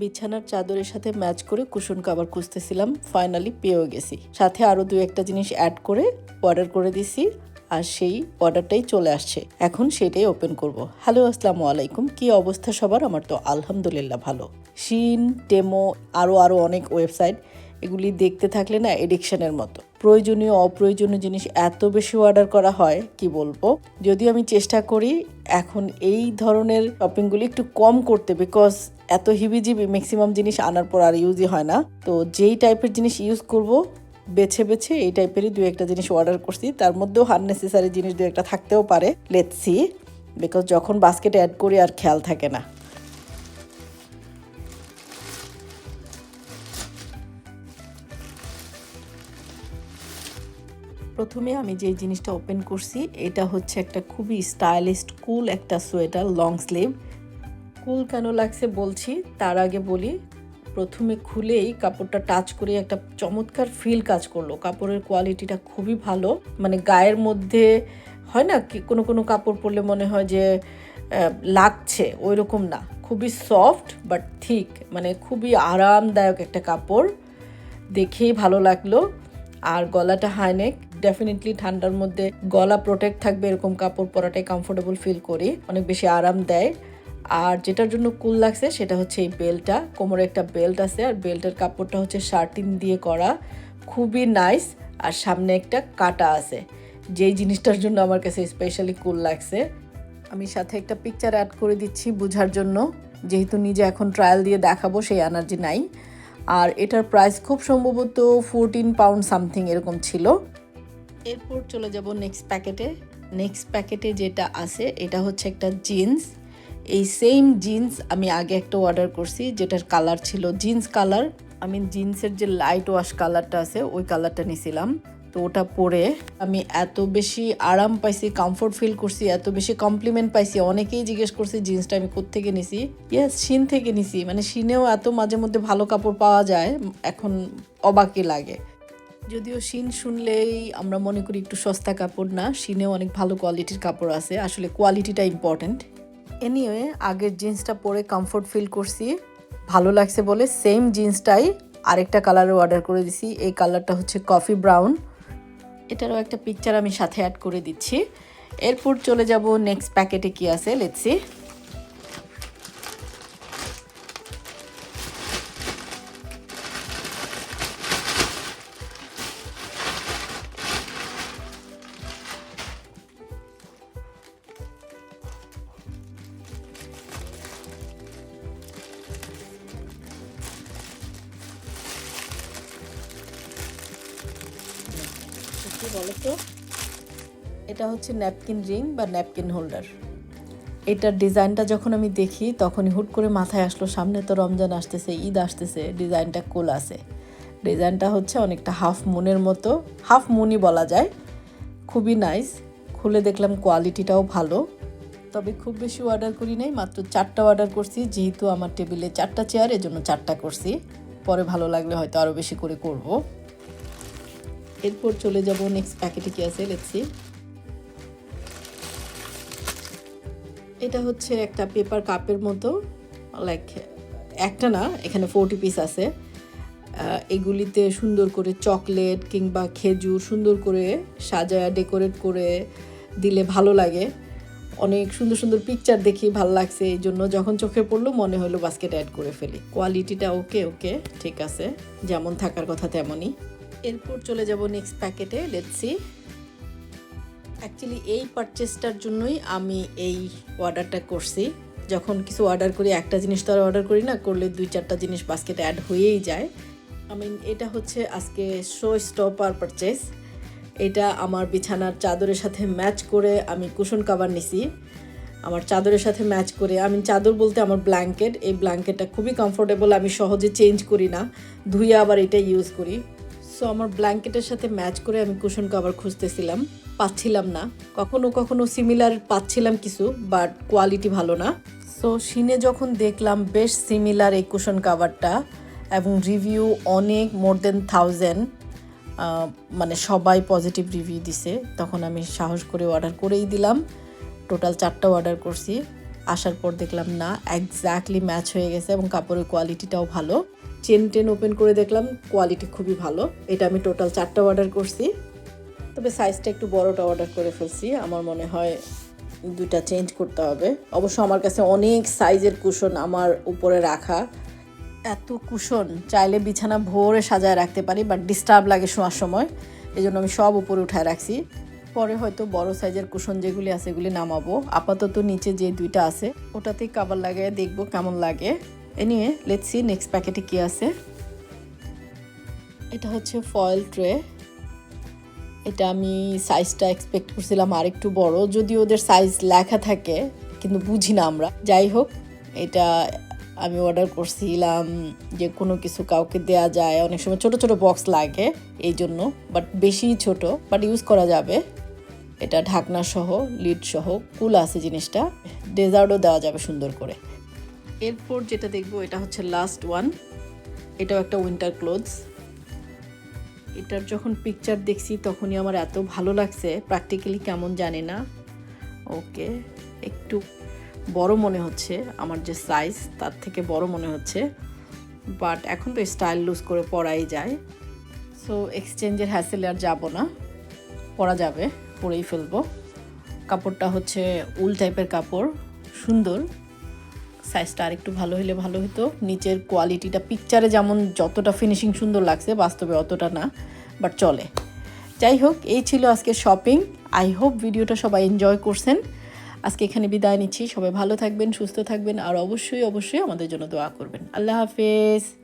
বিছানার চাদরের সাথে ম্যাচ করে কুশন কাভার খুঁজতেছিলাম ফাইনালি পেয়েও গেছি। সাথে আরও দু একটা জিনিস অ্যাড করে অর্ডার করে দিছি, আর সেই অর্ডারটাই চলে আসছে। এখন সেটাই ওপেন করব। হ্যালো আসসালামু আলাইকুম। কি অবস্থা সবার? আমার তো আলহামদুলিল্লাহ ভালো। শিন টেমো আরও আরও অনেক ওয়েবসাইট এগুলি দেখতে থাকলে না এডিকশনের মতো। প্রয়োজনীয়, অপ্রয়োজনীয় জিনিস এত বেশি অর্ডার করা হয়, কি বলব? যদিও আমি চেষ্টা করি, এখন এই ধরনের শপিংগুলি একটু কম করতে বিকজ এত হিবিজিবি ম্যাক্সিমাম জিনিস আনার পর আর ইউজই হয় না। তো যেই টাইপের জিনিস ইউজ করব, বেছে বেছে এই টাইপেরই দু একটা জিনিস অর্ডার করছি। তার মধ্যেও আননেসেসারি জিনিস দু একটা থাকতেও পারে। লেটসি বিকজ যখন বাস্কেটে অ্যাড করি আর খেয়াল থাকে না। প্রথমে আমি যে জিনিসটা ওপেন করছি, এটা হচ্ছে একটা খুবই স্টাইলিস্ট কুল একটা সোয়েটার লং স্লিভ কুল কেন লাগছে বলছি, তার আগে বলি, প্রথমে খুলেই কাপড়টা টাচ করে একটা চমৎকার ফিল কাজ করল। কাপড়ের কোয়ালিটিটা খুবই ভালো। মানে গায়ের মধ্যে হয় না কি, কোনো কোনো কাপড় পরলে মনে হয় যে লাগছে ওই রকম না। খুবই সফট বাট থিক মানে খুবই আরামদায়ক একটা কাপড়। দেখেই ভালো লাগল। আর গলাটা হাইনেক ডেফিনেটলি ঠান্ডার মধ্যে গলা প্রোটেক্ট থাকবে এরকম কাপড় পরাটাই কমফোর্টেবল ফিল করি। অনেক বেশি আরাম দেয়। আর যেটার জন্য কুল লাগছে সেটা হচ্ছে এই বেল্টটা কোমরে একটা বেল্ট আছে আর বেল্টের কাপড়টা হচ্ছে শার্টিন দিয়ে করা। খুবই নাইস আর সামনে একটা কাটা আছে। যেই জিনিসটার জন্য আমার কাছে স্পেশালি কুল লাগছে। আমি সাথে একটা পিকচার অ্যাড করে দিচ্ছি বোঝার জন্য। যেহেতু নিজে এখন ট্রায়াল দিয়ে দেখাবো, সেই এনার্জি নাই। আর এটার প্রাইস খুব সম্ভবত ফোরটিন পাউন্ড সামথিং এরকম ছিল। এরপর চলে যাব নেক্সট প্যাকেটে নেক্সট প্যাকেটে যেটা আছে, এটা হচ্ছে একটা জিন্স এই সেম জিন্স আমি আগে একটা অর্ডার করছি, যেটার কালার ছিল জিন্স কালার আমি জিন্সের যে লাইট ওয়াশ কালারটা আছে, ওই কালারটা নিয়েছিলাম তো ওটা পরে আমি এত বেশি আরাম পাইছি কমফোর্ট ফিল করছি, এত বেশি কমপ্লিমেন্ট পাইছি। অনেকেই জিজ্ঞেস করছে, জিন্সটা আমি কোত্থেকে নিছি? ইয়েস শিন থেকে নিছি। মানে শিনেও এত মাঝে মধ্যে ভালো কাপড় পাওয়া যায়, এখন অবাকই লাগে। যদিও শিন শুনলেই আমরা মনে করি একটু সস্তা কাপড় না, শিনেও অনেক ভালো কোয়ালিটির কাপড় আছে। আসলে কোয়ালিটিটা ইম্পর্ট্যান্ট এনিওয়ে আগের জিন্সটা পরে কমফোর্ট ফিল করছি। ভালো লাগছে বলে সেম জিন্সটাই আরেকটা কালারও অর্ডার করে দিছি। এই কালারটা হচ্ছে কফি ব্রাউন এটারও একটা পিকচার আমি সাথে অ্যাড করে দিচ্ছি। এরপর চলে যাব নেক্সট প্যাকেটে কি আছে? লেটসি কি বলো তো এটা হচ্ছে ন্যাপকিন রিং বা ন্যাপকিন হোল্ডার এটার ডিজাইনটা যখন আমি দেখি, তখনই হুট করে মাথায় আসলো, সামনে তো রমজান আসতেছে, ঈদ আসতেছে, ডিজাইনটা কুল আছে। ডিজাইনটা হচ্ছে অনেকটা হাফ মুনের মতো হাফ মুনই বলা যায়। খুবই নাইস খুলে দেখলাম কোয়ালিটিটাও ভালো। তবে খুব বেশি অর্ডার করি নাই, মাত্র চারটা অর্ডার করছি, যেহেতু আমার টেবিলে চারটা চেয়ার এজন্য চারটা করছি। পরে ভালো লাগলে হয়তো আরও বেশি করে করব। এরপর চলে যাব নেক্সট প্যাকেটে কি আছে? লেটসি এটা হচ্ছে একটা পেপার কাপের মতো লাইক একটা না, এখানে ফোরটি পিস আছে। এগুলিতে সুন্দর করে চকলেট কিংবা খেজুর সুন্দর করে সাজায় ডেকোরেট করে দিলে ভালো লাগে। অনেক সুন্দর সুন্দর পিকচার দেখি, ভালো লাগছে। এই জন্য যখন চোখে পড়ল, মনে হলো বাস্কেট অ্যাড করে ফেলি। কোয়ালিটিটা ওকে ওকে ঠিক আছে। যেমন থাকার কথা তেমনই। এরপর চলে যাব নেক্সট প্যাকেটে লেটসি অ্যাকচুয়ালি এই পারচেসটার জন্যই আমি এই অর্ডারটা করছি। যখন কিছু অর্ডার করি, একটা জিনিস তো আর অর্ডার করি না, করলে দুই চারটা জিনিস বাস্কেটে অ্যাড হয়েই যায়। আমি এটা হচ্ছে আজকে শো স্টপার পারচেস এটা আমার বিছানার চাদরের সাথে ম্যাচ করে আমি কুশন কাভার নিছি। আমার চাদরের সাথে ম্যাচ করে আমি চাদর বলতে আমার ব্ল্যাঙ্কেট এই ব্ল্যাঙ্কেটটা খুবই কমফোর্টেবল আমি সহজে চেঞ্জ করি না। ধুয়ে আবার এটা ইউজ করি। সো আমার ব্ল্যাঙ্কেটের সাথে ম্যাচ করে আমি কুশন কাভার খুঁজতেছিলাম। পাচ্ছিলাম না। কখনো কখনো সিমিলার পাচ্ছিলাম কিছু বাট কোয়ালিটি ভালো না। সো সিনে যখন দেখলাম বেশ সিমিলার এই কুশন কাভারটা এবং রিভিউ অনেক মোর দেন থাউজেন্ড মানে সবাই পজিটিভ রিভিউ দিছে। তখন আমি সাহস করে অর্ডার করেই দিলাম। টোটাল চারটা অর্ডার করছি। আসার পর দেখলাম না একজাক্টলি ম্যাচ হয়ে গেছে এবং কাপড়ের কোয়ালিটিটাও ভালো। চেন টেন ওপেন করে দেখলাম কোয়ালিটি খুবই ভালো। এটা আমি টোটাল চারটা অর্ডার করছি। তবে সাইজটা একটু বড়টা অর্ডার করে ফেলছি। আমার মনে হয় দুইটা চেঞ্জ করতে হবে। অবশ্য আমার কাছে অনেক সাইজের কুশন আমার উপরে রাখা। এত কুশন চাইলে বিছানা ভোরে সাজায় রাখতে পারি বাট ডিস্টার্ব লাগে শোয়ার সময়। এই জন্য আমি সব উপরে উঠায় রাখছি। পরে হয়তো বড় সাইজের কুশন যেগুলি আছে এগুলি নামাবো। আপাতত নিচে যে দুইটা আছে, ওটাতেই কাবার লাগায় দেখব কেমন লাগে। এ নিয়ে লেটস সি নেক্সট প্যাকেটে কি আছে। এটা হচ্ছে ফয়েল ট্রে এটা আমি সাইজটা এক্সপেক্ট করছিলাম আর একটু বড় যদি ওদের সাইজ লেখা থাকে, কিন্তু বুঝি না আমরা। যাই হোক, এটা আমি অর্ডার করছিলাম যে কোনো কিছু কাউকে দেয়া যায়। অনেক সময় ছোট ছোট বক্স লাগে এই জন্য বাট বেশি ছোট বাট ইউজ করা যাবে। এটা ঢাকনা সহ লিড সহ, কুল আছে জিনিসটা ডেজার্টও দেওয়া যাবে সুন্দর করে। এরপর যেটা দেখব, এটা হচ্ছে লাস্ট ওয়ান এটাও একটা উইন্টার ক্লোথস এটার যখন পিকচার দেখছি, তখনই আমার এত ভালো লাগছে প্র্যাকটিক্যালি কেমন জানি না। ওকে, একটু বড় মনে হচ্ছে, আমার যে সাইজ তার থেকে বড় মনে হচ্ছে। বাট এখন তো স্টাইল লুজ করে পরাই যায়। সো এক্সচেঞ্জের হ্যাসেলে আর যাব না, পরা যাবে। পরেই ফেলব। কাপড়টা হচ্ছে উল টাইপের কাপড়, সুন্দর। সাইজটা আরেকটু ভালো হলে ভালো হতো নিচের কোয়ালিটিটা পিকচারে যেমন যতটা ফিনিশিং সুন্দর লাগছে, বাস্তবে অতটা না বাট চলে। যাই হোক, এই ছিল আজকে শপিং আই হোপ ভিডিওটা সবাই এনজয় করছেন। আজকে এখানে বিদায় নিচ্ছি। সবাই ভালো থাকবেন, সুস্থ থাকবেন, আর অবশ্যই অবশ্যই আমাদের জন্য দোয়া করবেন। আল্লাহ হাফেজ।